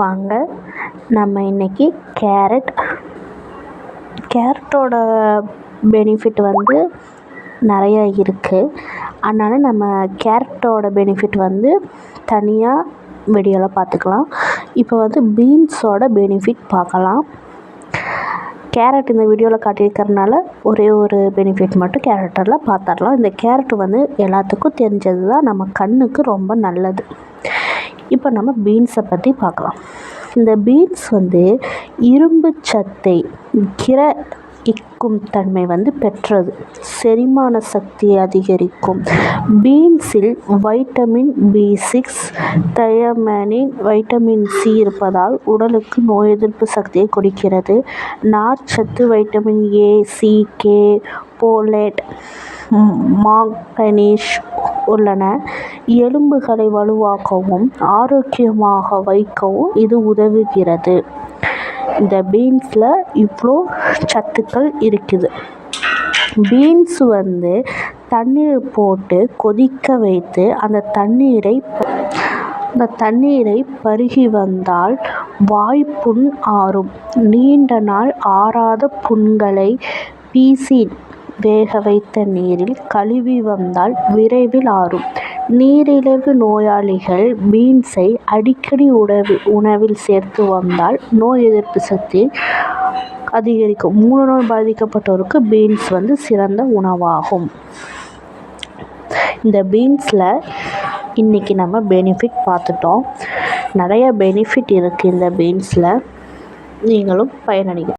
வாங்க நம்ம இன்றைக்கி கேரட் கேரட்டோட பெனிஃபிட் வந்து நிறைய இருக்குது அதனால் நம்ம கேரட்டோட பெனிஃபிட் வந்து தனியாக வீடியோவில் பார்த்துக்கலாம். இப்போ வந்து பீன்ஸோட பெனிஃபிட் பார்க்கலாம். கேரட் இந்த வீடியோவில் காட்டியிருக்கிறதுனால ஒரே ஒரு பெனிஃபிட் மட்டும் கேரட்டில் பார்த்துடலாம். இந்த கேரட் வந்து எல்லாத்துக்கும் தெரிஞ்சது தான் நம்ம கண்ணுக்கு ரொம்ப நல்லது. இப்போ நம்ம பீன்ஸை பற்றி பார்க்கலாம். இந்த பீன்ஸ் வந்து இரும்பு சத்தை கிரகிக்கும் தன்மை வந்து பெற்றது. செரிமான சக்தியை அதிகரிக்கும். பீன்ஸில் வைட்டமின் பி சிக்ஸ் தயமனின் வைட்டமின் சி இருப்பதால் உடலுக்கு நோய் எதிர்ப்பு சக்தியை கொடுக்கிறது. நார்ச்சத்து vitamin A C K folate manganese உள்ளன. எலும்புகளை வலுவாக்கவும் ஆரோக்கியமாக வைக்கவும் இது உதவுகிறது. இந்த பீன்ஸில் இவ்வளோ சத்துக்கள் இருக்குது. பீன்ஸ் வந்து தண்ணீர் போட்டு கொதிக்க வைத்து அந்த தண்ணீரை அந்த தண்ணீரை பருகி வந்தால் வாய்ப்புண் ஆறும். நீண்ட நாள் ஆறாத புண்களை பீசி வேக வைத்த நீரில் கழுவி வந்தால் விரைவில் ஆறும். நீரிழிவு நோயாளிகள் பீன்ஸை அடிக்கடி உணவு உணவில் சேர்த்து வந்தால் நோய் எதிர்ப்பு சக்தி அதிகரிக்கும். மூலநோய் பாதிக்கப்பட்டோருக்கு பீன்ஸ் வந்து சிறந்த உணவாகும். இந்த பீன்ஸில் இன்றைக்கி நம்ம பெனிஃபிட் பார்த்துட்டோம். நிறைய பெனிஃபிட் இருக்குது இந்த பீன்ஸில். நீங்களும் பயனடைங்க.